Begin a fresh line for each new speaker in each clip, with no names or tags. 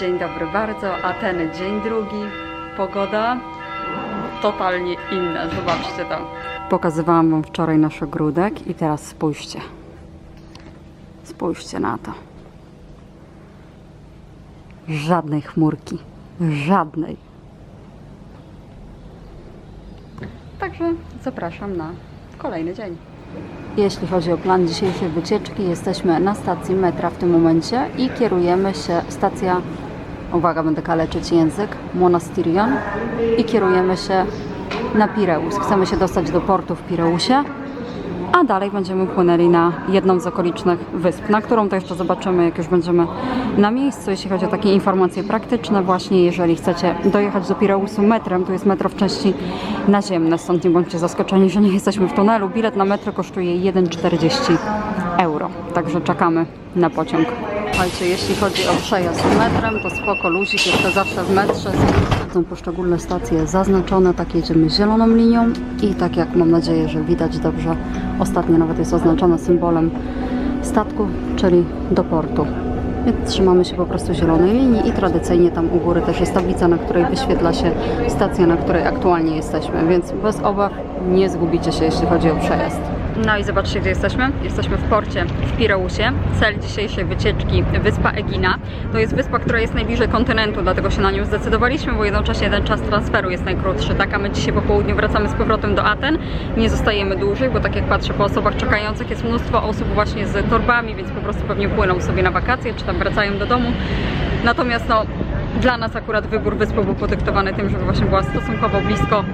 Dzień dobry bardzo, Ateny dzień drugi. Pogoda totalnie inna, zobaczcie tam. Pokazywałam Wam wczoraj nasz ogródek i teraz spójrzcie. Spójrzcie na to. Żadnej chmurki. Żadnej. Także zapraszam na kolejny dzień. Jeśli chodzi o plan dzisiejszej wycieczki, jesteśmy na stacji metra w tym momencie i kierujemy się stacja, uwaga, będę kaleczyć język, Monastirion i kierujemy się na Pireus. Chcemy się dostać do portu w Pireusie, a dalej będziemy płynęli na jedną z okolicznych wysp, na którą to jeszcze zobaczymy, jak już będziemy na miejscu. Jeśli chodzi o takie informacje praktyczne, właśnie jeżeli chcecie dojechać do Pireusu metrem, tu jest metro w części naziemne, stąd nie bądźcie zaskoczeni, że nie jesteśmy w tunelu. Bilet na metro kosztuje 1,40 euro, także czekamy na pociąg. Słuchajcie, jeśli chodzi o przejazd metrem, to spoko, luzik, jest to zawsze w metrze. Są poszczególne stacje zaznaczone, tak jedziemy zieloną linią i tak jak mam nadzieję, że widać dobrze, ostatnio nawet jest oznaczone symbolem statku, czyli do portu. Więc trzymamy się po prostu zielonej linii i tradycyjnie tam u góry też jest tablica, na której wyświetla się stacja, na której aktualnie jesteśmy, więc bez obaw nie zgubicie się, jeśli chodzi o przejazd. No i zobaczcie, gdzie jesteśmy. Jesteśmy w porcie w Pireusie. Cel dzisiejszej wycieczki wyspa Egina. To jest wyspa, która jest najbliżej kontynentu, dlatego się na nią zdecydowaliśmy, bo jednocześnie ten czas transferu jest najkrótszy. Tak, a my dzisiaj po południu wracamy z powrotem do Aten. Nie zostajemy dłużej, bo tak jak patrzę po osobach czekających, jest mnóstwo osób właśnie z torbami, więc po prostu pewnie płyną sobie na wakacje, czy tam wracają do domu. Natomiast no, dla nas akurat wybór wyspy był podyktowany tym, żeby właśnie była stosunkowo blisko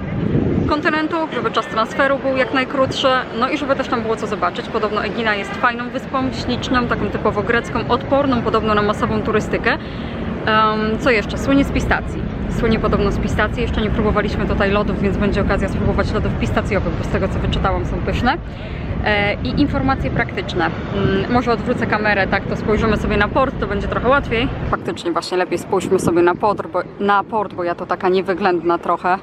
kontynentu, żeby czas transferu był jak najkrótszy, no i żeby też tam było co zobaczyć. Podobno Egina jest fajną wyspą, śliczną, taką typowo grecką, odporną podobno na masową turystykę. Em, co jeszcze? Słynie z pistacji. Słynie podobno z pistacji. Jeszcze nie próbowaliśmy tutaj lodów, więc będzie okazja spróbować lodów pistacjowych, bo z tego co wyczytałam są pyszne. E, I informacje praktyczne. Mm, Może odwrócę kamerę, tak to spojrzymy sobie na port, to będzie trochę łatwiej. Faktycznie właśnie lepiej spójrzmy sobie na port, bo, na port, bo ja to taka niewyględna trochę.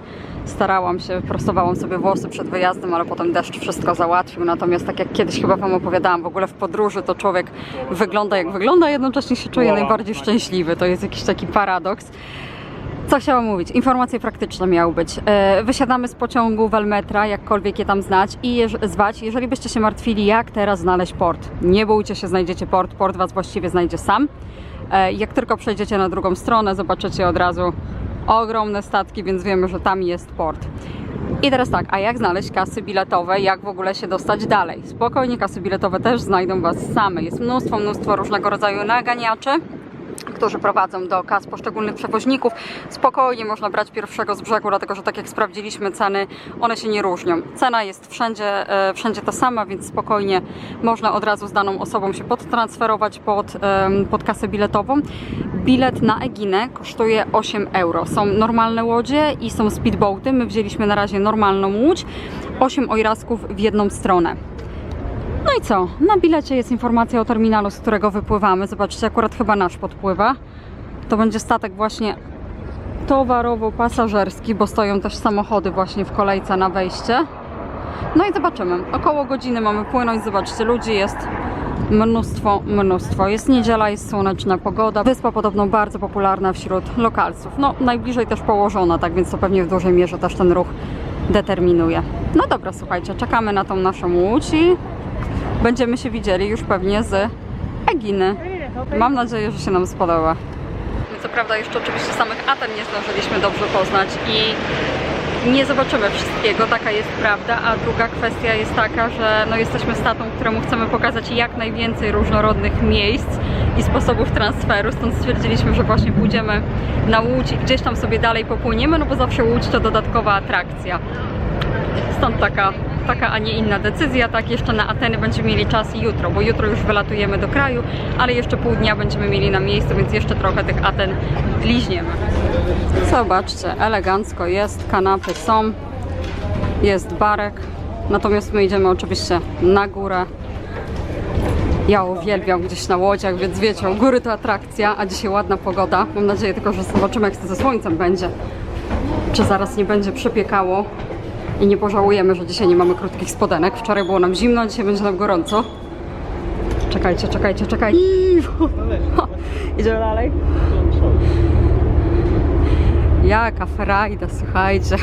Starałam się, prostowałam sobie włosy przed wyjazdem, ale potem deszcz wszystko załatwił. Natomiast tak jak kiedyś chyba Wam opowiadałam, w ogóle w podróży to człowiek wygląda jak wygląda, a jednocześnie się czuje najbardziej szczęśliwy. To jest jakiś taki paradoks. Co chciałam mówić? Informacje praktyczne miały być. E, Wysiadamy z pociągu Welmetra, jakkolwiek je tam znać i jeż, zwać. Jeżeli byście się martwili, jak teraz znaleźć port, nie bójcie się, znajdziecie port. Port Was właściwie znajdzie sam. E, Jak tylko przejdziecie na drugą stronę, zobaczycie od razu ogromne statki, więc wiemy, że tam jest port. I teraz tak, a jak znaleźć kasy biletowe, jak w ogóle się dostać dalej? Spokojnie, kasy biletowe też znajdą Was same. Jest mnóstwo, mnóstwo różnego rodzaju naganiaczy którzy prowadzą do kas poszczególnych przewoźników. Spokojnie można brać pierwszego z brzegu, dlatego że tak jak sprawdziliśmy ceny, one się nie różnią. Cena jest wszędzie, e, wszędzie ta sama, więc spokojnie można od razu z daną osobą się podtransferować pod, pod kasę biletową. Bilet na Eginę kosztuje 8 euro. Są normalne łodzie i są speedboaty. My wzięliśmy na razie normalną łódź. 8 ojrasków w jedną stronę. No i co? Na bilecie jest informacja o terminalu, z którego wypływamy. Zobaczcie, akurat chyba nasz podpływa. To będzie statek właśnie towarowo-pasażerski, bo stoją też samochody właśnie w kolejce na wejście. No i zobaczymy. Około godziny mamy płynąć. Zobaczcie, ludzi jest mnóstwo, mnóstwo. Jest niedziela, jest słoneczna pogoda. Wyspa podobno bardzo popularna wśród lokalców. No, najbliżej też położona, tak więc to pewnie w dużej mierze też ten ruch determinuje. No dobra, słuchajcie, czekamy na tą naszą łódź i będziemy się widzieli już pewnie z Eginy. Mam nadzieję, że się nam spodoba. Co prawda jeszcze oczywiście samych Aten nie zdążyliśmy dobrze poznać i nie zobaczymy wszystkiego, taka jest prawda, a druga kwestia jest taka, że no jesteśmy statą, któremu chcemy pokazać jak najwięcej różnorodnych miejsc i sposobów transferu, stąd stwierdziliśmy, że właśnie pójdziemy na łódź i gdzieś tam sobie dalej popłyniemy, no bo zawsze łódź to dodatkowa atrakcja. Stąd taka, taka, a nie inna decyzja. Tak, jeszcze na Ateny będziemy mieli czas jutro, bo jutro już wylatujemy do kraju, ale jeszcze pół dnia będziemy mieli na miejscu, więc jeszcze trochę tych Aten liźniemy. Zobaczcie, elegancko jest, kanapy są, jest barek, natomiast my idziemy oczywiście na górę. Ja uwielbiam gdzieś na łodziach, więc wiecie, u góry to atrakcja, a dzisiaj ładna pogoda. Mam nadzieję tylko, że zobaczymy jak to ze słońcem będzie. Czy zaraz nie będzie przypiekało i nie pożałujemy, że dzisiaj nie mamy krótkich spodenek. Wczoraj było nam zimno, dzisiaj będzie nam gorąco. Czekajcie, czekajcie, czekajcie. Idziemy dalej. Jaka frajda, słuchajcie.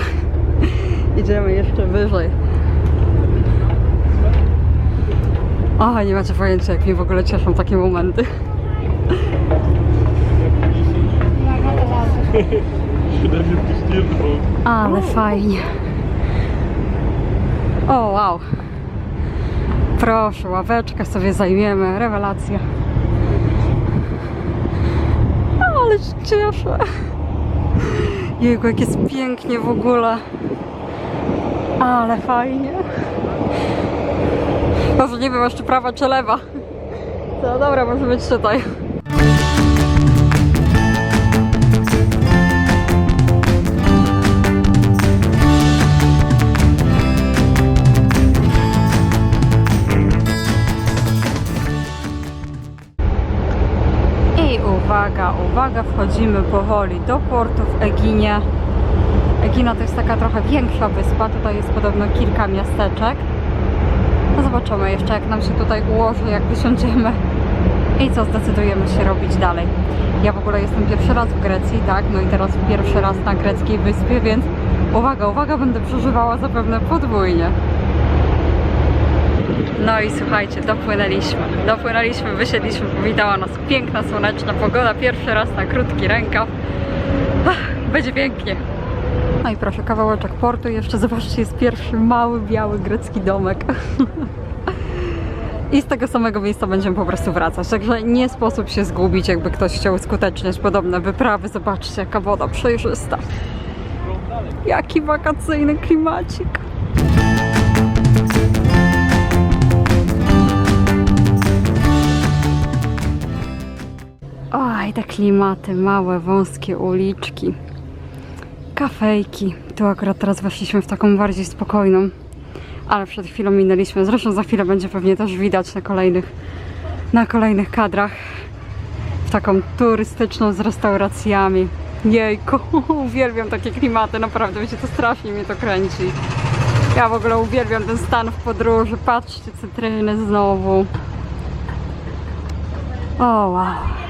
Idziemy jeszcze wyżej. O, nie macie pojęcia, jak mnie w ogóle cieszą takie momenty. Ale fajnie. O, wow. Proszę, ławeczkę sobie zajmiemy. Rewelacja. Ale się cieszę. Jego, jak jest pięknie w ogóle. Ale fajnie. Może nie wiem jeszcze prawa czy lewa. No dobra, może być tutaj. Uwaga, uwaga, wchodzimy powoli do portu w Eginie. Egina to jest taka trochę większa wyspa, tutaj jest podobno kilka miasteczek. No zobaczymy jeszcze jak nam się tutaj ułoży, jak wysiądziemy i co zdecydujemy się robić dalej. Ja w ogóle jestem pierwszy raz w Grecji, tak? No i teraz pierwszy raz na greckiej wyspie, więc uwaga, uwaga, będę przeżywała zapewne podwójnie. No i słuchajcie, dopłynęliśmy. Dopłynęliśmy, wysiedliśmy, powitała nas piękna, słoneczna pogoda. Pierwszy raz na krótki rękaw. Będzie pięknie. No i proszę, kawałeczek portu. Jeszcze zobaczcie, jest pierwszy mały, biały grecki domek. I z tego samego miejsca będziemy po prostu wracać. Także nie sposób się zgubić, jakby ktoś chciał uskuteczniać podobne wyprawy. Zobaczcie, jaka woda przejrzysta. Jaki wakacyjny klimacik. Oj, te klimaty, małe, wąskie uliczki, kafejki. Tu akurat teraz weszliśmy w taką bardziej spokojną, ale przed chwilą minęliśmy. Zresztą za chwilę będzie pewnie też widać na kolejnych, na kolejnych kadrach. W taką turystyczną z restauracjami. Jejku, uwielbiam takie klimaty, naprawdę, wiecie, to strasznie mnie to kręci. Ja w ogóle uwielbiam ten stan w podróży. Patrzcie, cytryny znowu. O, wow.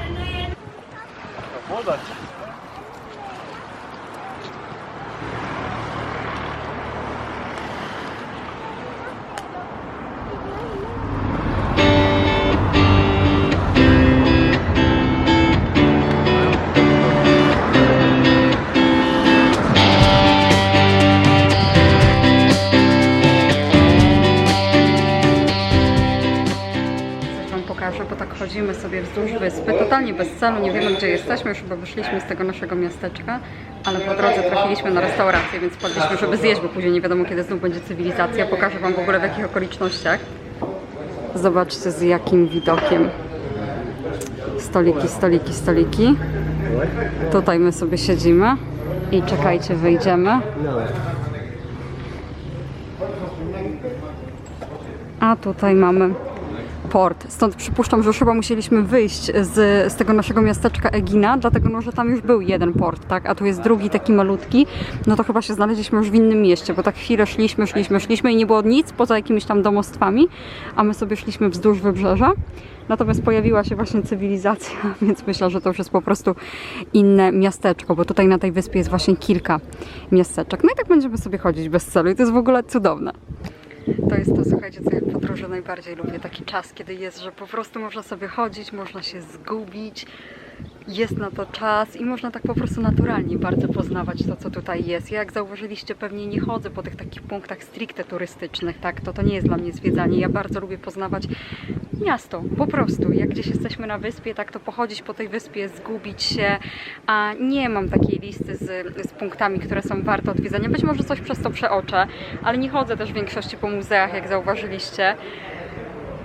Woda.
Coś bo tak chodzimy sobie wzdłuż wyspy, totalnie bez celu, nie wiemy gdzie jesteśmy, już chyba wyszliśmy z tego naszego miasteczka, ale po drodze trafiliśmy na restaurację, więc wpadliśmy, żeby zjeść, bo później nie wiadomo kiedy znów będzie cywilizacja. Pokażę Wam w ogóle w jakich okolicznościach. Zobaczcie z jakim widokiem. Stoliki, stoliki, stoliki. Tutaj my sobie siedzimy i czekajcie, wyjdziemy. A tutaj mamy port. Stąd przypuszczam, że chyba musieliśmy wyjść z, z tego naszego miasteczka Egina, dlatego no, że tam już był jeden port, tak? A tu jest drugi taki malutki. No to chyba się znaleźliśmy już w innym mieście, bo tak chwilę szliśmy, szliśmy, szliśmy i nie było nic poza jakimiś tam domostwami, a my sobie szliśmy wzdłuż wybrzeża. Natomiast pojawiła się właśnie cywilizacja, więc myślę, że to już jest po prostu inne miasteczko, bo tutaj na tej wyspie jest właśnie kilka miasteczek. No i tak będziemy sobie chodzić bez celu i to jest w ogóle cudowne. To jest to, słuchajcie, co ja w podróży najbardziej lubię. Taki czas, kiedy jest, że po prostu można sobie chodzić, można się zgubić, jest na to czas i można tak po prostu naturalnie bardzo poznawać to, co tutaj jest. Ja, jak zauważyliście, pewnie nie chodzę po tych takich punktach stricte turystycznych, tak? To to nie jest dla mnie zwiedzanie. Ja bardzo lubię poznawać miasto, po prostu. Jak gdzieś jesteśmy na wyspie, tak to pochodzić po tej wyspie, zgubić się, a nie mam takiej listy z, z punktami, które są warte odwiedzenia. Być może coś przez to przeoczę, ale nie chodzę też w większości po muzeach, jak zauważyliście.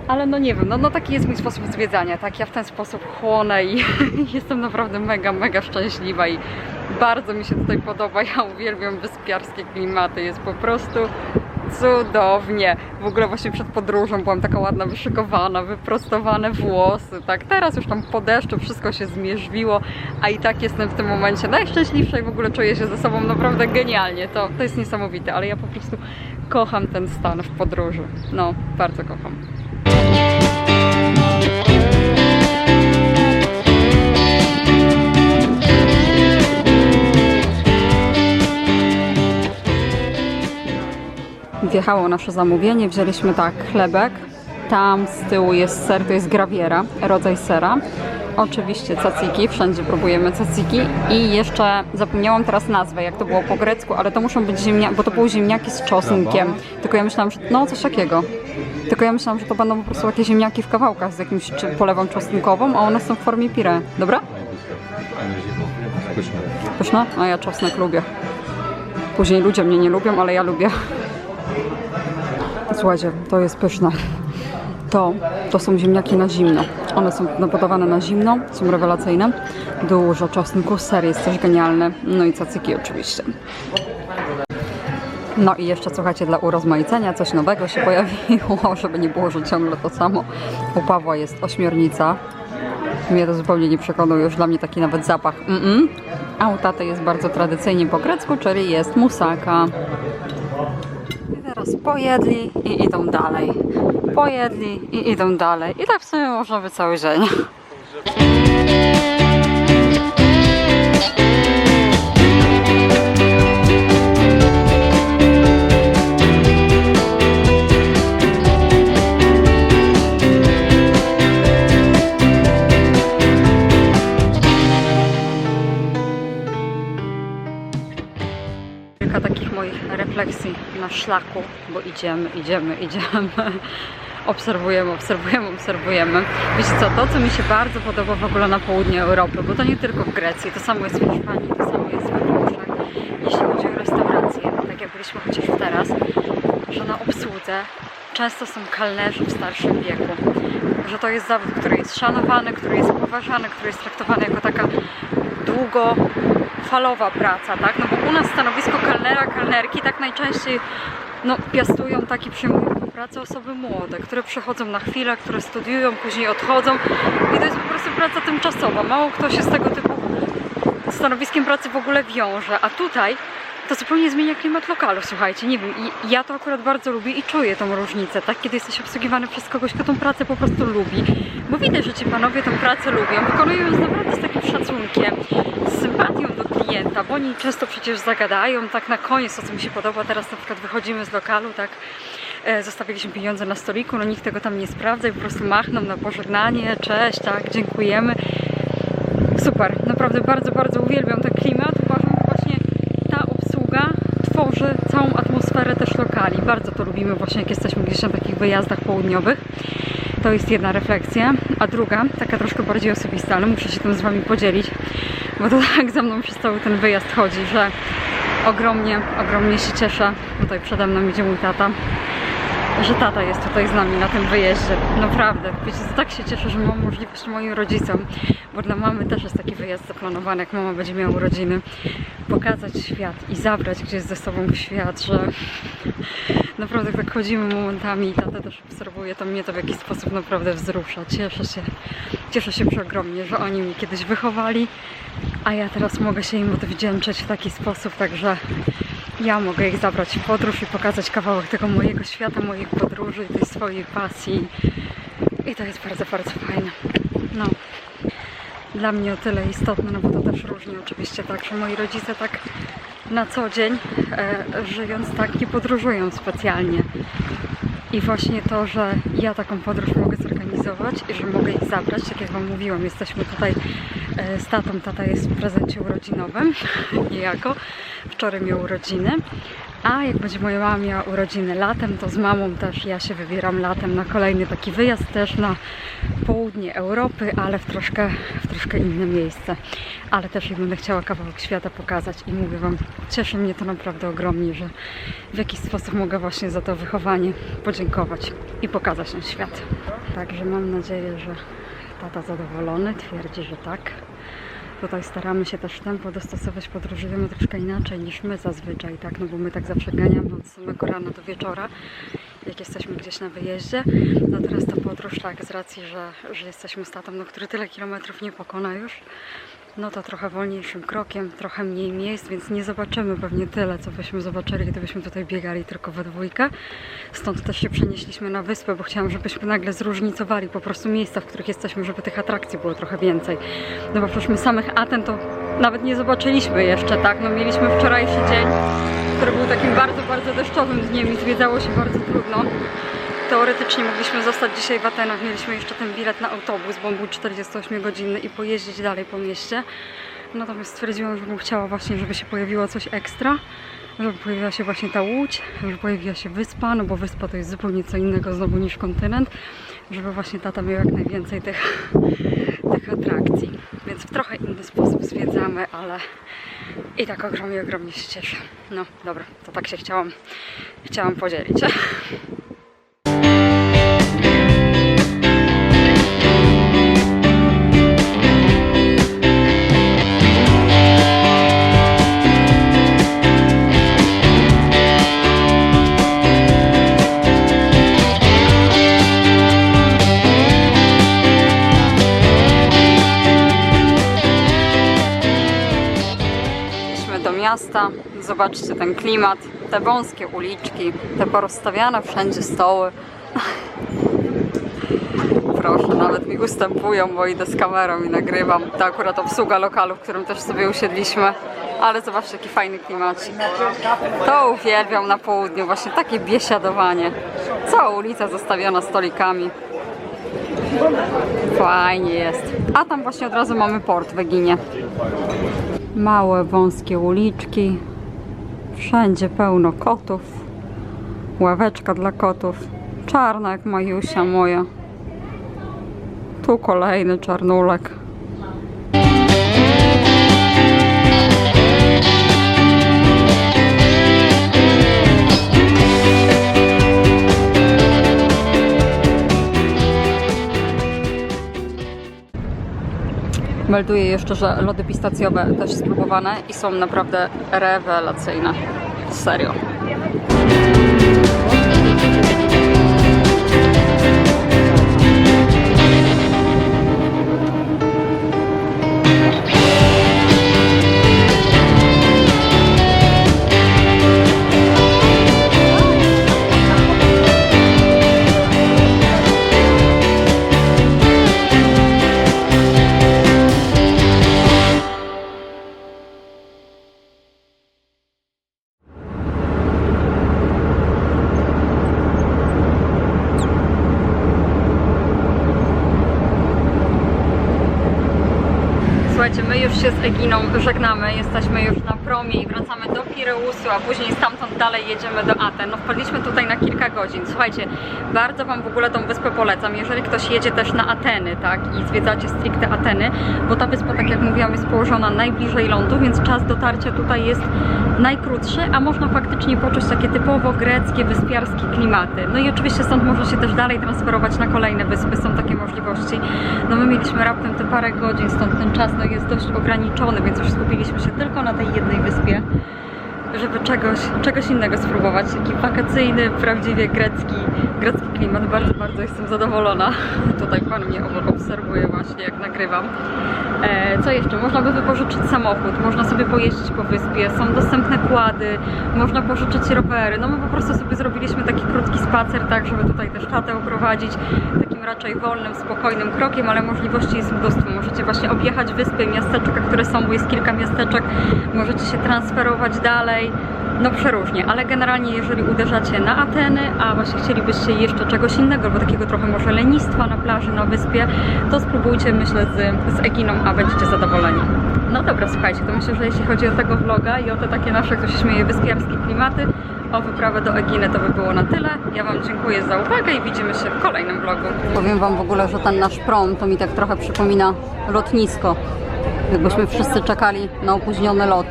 Ale no nie wiem, no, no taki jest mój sposób zwiedzania, tak? Ja w ten sposób chłonę i jestem naprawdę mega, mega szczęśliwa i bardzo mi się tutaj podoba. Ja uwielbiam wyspiarskie klimaty, jest po prostu cudownie. W ogóle właśnie przed podróżą byłam taka ładna, wyszykowana, wyprostowane włosy, tak? Teraz już tam po deszczu wszystko się zmierzwiło, a i tak jestem w tym momencie najszczęśliwsza i w ogóle czuję się ze sobą naprawdę genialnie. To, to jest niesamowite, ale ja po prostu kocham ten stan w podróży. No, bardzo kocham. Wjechało nasze zamówienie. Wzięliśmy tak chlebek. Tam z tyłu jest ser, to jest grawiera, rodzaj sera. Oczywiście caciki, wszędzie próbujemy caciki. I jeszcze zapomniałam teraz nazwę, jak to było po grecku, ale to muszą być ziemniaki, bo to były ziemniaki z czosnkiem. Tylko ja myślałam, że no coś takiego. Tylko ja myślałam, że to będą po prostu jakieś ziemniaki w kawałkach z jakimś czy polewą czosnkową, a one są w formie pire. Dobra?
Pyszne.
A ja czosnek lubię. Później ludzie mnie nie lubią, ale ja lubię. Słuchajcie, to jest pyszne. To, to są ziemniaki na zimno. One są napotowane na zimno, są rewelacyjne. Dużo czosnku, ser jest też genialny. No i cacyki oczywiście. No i jeszcze słuchajcie, dla urozmaicenia coś nowego się pojawiło, żeby nie było, że ciągle to samo. U Pawła jest ośmiornica. Mnie to zupełnie nie przekonuje, już dla mnie taki nawet zapach. Mm-mm. A u taty jest bardzo tradycyjnie po grecku, czyli jest musaka. Pojedli i idą dalej. Pojedli i idą dalej. I tak w sumie można by cały dzień. Refleksji na szlaku, bo idziemy, idziemy, idziemy. Obserwujemy, obserwujemy, obserwujemy. Wiecie co, to co mi się bardzo podoba w ogóle na południu Europy, bo to nie tylko w Grecji, to samo jest w Hiszpanii, to samo jest we Włoszech, jeśli chodzi o restauracje, tak jak byliśmy chociaż teraz, że na obsłudze często są kelnerzy w starszym wieku. Że to jest zawód, który jest szanowany, który jest poważany, który jest traktowany jako taka długofalowa praca, tak? No bo u nas stanowisko kelnera, kelnerki tak najczęściej no, piastują tak i przyjmują osoby młode, które przychodzą na chwilę, które studiują, później odchodzą. I to jest po prostu praca tymczasowa. Mało kto się z tego typu stanowiskiem pracy w ogóle wiąże, a tutaj to zupełnie zmienia klimat lokalu, słuchajcie, nie wiem, ja to akurat bardzo lubię i czuję tą różnicę, tak, kiedy jesteś obsługiwany przez kogoś, kto tą pracę po prostu lubi, bo widać, że ci panowie tą pracę lubią, wykonują ją naprawdę z takim szacunkiem, z sympatią do klienta, bo oni często przecież zagadają, tak na koniec, to co mi się podoba, teraz na przykład wychodzimy z lokalu, tak, e, zostawiliśmy pieniądze na stoliku, no nikt tego tam nie sprawdza i po prostu machną na pożegnanie, cześć, tak, dziękujemy, super, naprawdę bardzo, bardzo uwielbiam ten klimat. Uważam, że właśnie ta obsługa tworzy całą atmosferę też lokali. Bardzo to lubimy właśnie, jak jesteśmy gdzieś na takich wyjazdach południowych. To jest jedna refleksja. A druga, taka troszkę bardziej osobista, ale muszę się tym z Wami podzielić, bo to tak za mną przez cały ten wyjazd chodzi, że ogromnie, ogromnie się cieszę. Tutaj przede mną idzie mój tata że tata jest tutaj z nami na tym wyjeździe. Naprawdę. Wiecie, tak się cieszę, że mam możliwość moim rodzicom, bo dla mamy też jest taki wyjazd zaplanowany, jak mama będzie miała urodziny, pokazać świat i zabrać gdzieś ze sobą w świat, że naprawdę tak chodzimy momentami i tata też obserwuje, to mnie to w jakiś sposób naprawdę wzrusza. Cieszę się, cieszę się przeogromnie, że oni mnie kiedyś wychowali, a ja teraz mogę się im odwdzięczyć w taki sposób, także ja mogę ich zabrać w podróż i pokazać kawałek tego mojego świata, moich podróży i tej swojej pasji. I to jest bardzo, bardzo fajne. No, dla mnie o tyle istotne, no bo to też różni oczywiście tak, że moi rodzice tak na co dzień, e, żyjąc tak, nie podróżują specjalnie. I właśnie to, że ja taką podróż mogę zorganizować i że mogę ich zabrać, tak jak Wam mówiłam, jesteśmy tutaj e, z tatą, tata jest w prezencie urodzinowym, niejako. Wczoraj miał urodziny. A jak będzie moja mama miała urodziny latem, to z mamą też ja się wybieram latem na kolejny taki wyjazd też na południe Europy, ale w troszkę, w troszkę inne miejsce. Ale też jej będę chciała kawałek świata pokazać i mówię Wam, cieszy mnie to naprawdę ogromnie, że w jakiś sposób mogę właśnie za to wychowanie podziękować i pokazać ten świat. Także mam nadzieję, że tata zadowolony, twierdzi, że tak. Tutaj staramy się też tempo dostosować, podróżujemy troszkę inaczej niż my zazwyczaj, tak? No bo my tak zawsze ganiamy od samego rana do wieczora, jak jesteśmy gdzieś na wyjeździe. No teraz ta podróż, tak, z racji, że, że jesteśmy z tatą, no, który tyle kilometrów nie pokona już, no to trochę wolniejszym krokiem, trochę mniej miejsc, więc nie zobaczymy pewnie tyle, co byśmy zobaczyli, gdybyśmy tutaj biegali tylko we dwójkę. Stąd też się przenieśliśmy na wyspę, bo chciałam, żebyśmy nagle zróżnicowali po prostu miejsca, w których jesteśmy, żeby tych atrakcji było trochę więcej. No bo przecież my samych Aten to nawet nie zobaczyliśmy jeszcze, tak? No mieliśmy wczorajszy dzień, który był takim bardzo, bardzo deszczowym dniem i zwiedzało się bardzo trudno. Teoretycznie mogliśmy zostać dzisiaj w Atenach, mieliśmy jeszcze ten bilet na autobus, bo on był 48 godzinny i pojeździć dalej po mieście. Natomiast stwierdziłam, że bym chciała właśnie, żeby się pojawiło coś ekstra, żeby pojawiła się właśnie ta łódź, żeby pojawiła się wyspa, no bo wyspa to jest zupełnie co innego znowu niż kontynent, żeby właśnie tata miał jak najwięcej tych, tych atrakcji. Więc w trochę inny sposób zwiedzamy, ale i tak ogromnie, ogromnie się cieszę. No dobra, to tak się chciałam, chciałam podzielić. miasta, zobaczcie ten klimat, te wąskie uliczki, te porozstawiane wszędzie stoły. Proszę, nawet mi ustępują, bo idę z kamerą i nagrywam. To akurat obsługa lokalu, w którym też sobie usiedliśmy. Ale zobaczcie, jaki fajny klimacik. To uwielbiam na południu, właśnie takie biesiadowanie. Cała ulica zastawiona stolikami. Fajnie jest. A tam właśnie od razu mamy port w Eginie. Małe, wąskie uliczki. Wszędzie pełno kotów. Ławeczka dla kotów. Czarna jak Majusia moja. Tu kolejny czarnulek. Melduję jeszcze, że lody pistacjowe też spróbowane i są naprawdę rewelacyjne. Serio. Żegnamy, jesteśmy już na promie i wracamy do Pireusu, a później stamtąd dalej jedziemy do Aten. No wpadliśmy tutaj na kilka godzin. Słuchajcie, bardzo Wam w ogóle tą wyspę polecam, jeżeli ktoś jedzie też na Ateny, tak, i zwiedzacie stricte Ateny, bo ta wyspa, tak jak mówiłam, jest położona najbliżej lądu, więc czas dotarcia tutaj jest najkrótszy, a można faktycznie poczuć takie typowo greckie, wyspiarskie klimaty. No i oczywiście stąd można się też dalej transferować na kolejne wyspy, są takie możliwości. No my mieliśmy raptem te parę godzin, stąd ten czas no, jest dość ograniczony, więc już skupiliśmy się tylko na tej jednej wyspie, żeby czegoś, czegoś innego spróbować. Taki wakacyjny, prawdziwie grecki, grecki klimat. Bardzo, bardzo jestem zadowolona. Tutaj pan mnie obserwuje właśnie, jak nagrywam. E, co jeszcze? Można by wypożyczyć samochód, można sobie pojeździć po wyspie, są dostępne kłady, można pożyczyć rowery. No my po prostu sobie zrobiliśmy taki krótki spacer, tak, żeby tutaj też chatę oprowadzić takim raczej wolnym, spokojnym krokiem, ale możliwości jest mnóstwo. Możecie właśnie objechać wyspy, miasteczka, które są, bo jest kilka miasteczek, możecie się transferować dalej. No przeróżnie, ale generalnie jeżeli uderzacie na Ateny, a właśnie chcielibyście jeszcze czegoś innego, albo takiego trochę może lenistwa na plaży, na wyspie, to spróbujcie, myślę, z, z Eginą, a będziecie zadowoleni. No dobra, słuchajcie, to myślę, że jeśli chodzi o tego vloga i o te takie nasze, jak się śmieje, wyspiarskie klimaty, o wyprawę do Eginy to by było na tyle. Ja Wam dziękuję za uwagę i widzimy się w kolejnym vlogu. Powiem Wam w ogóle, że ten nasz prom to mi tak trochę przypomina lotnisko. Jakbyśmy wszyscy czekali na opóźniony lot.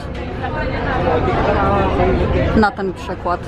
Na ten przykład.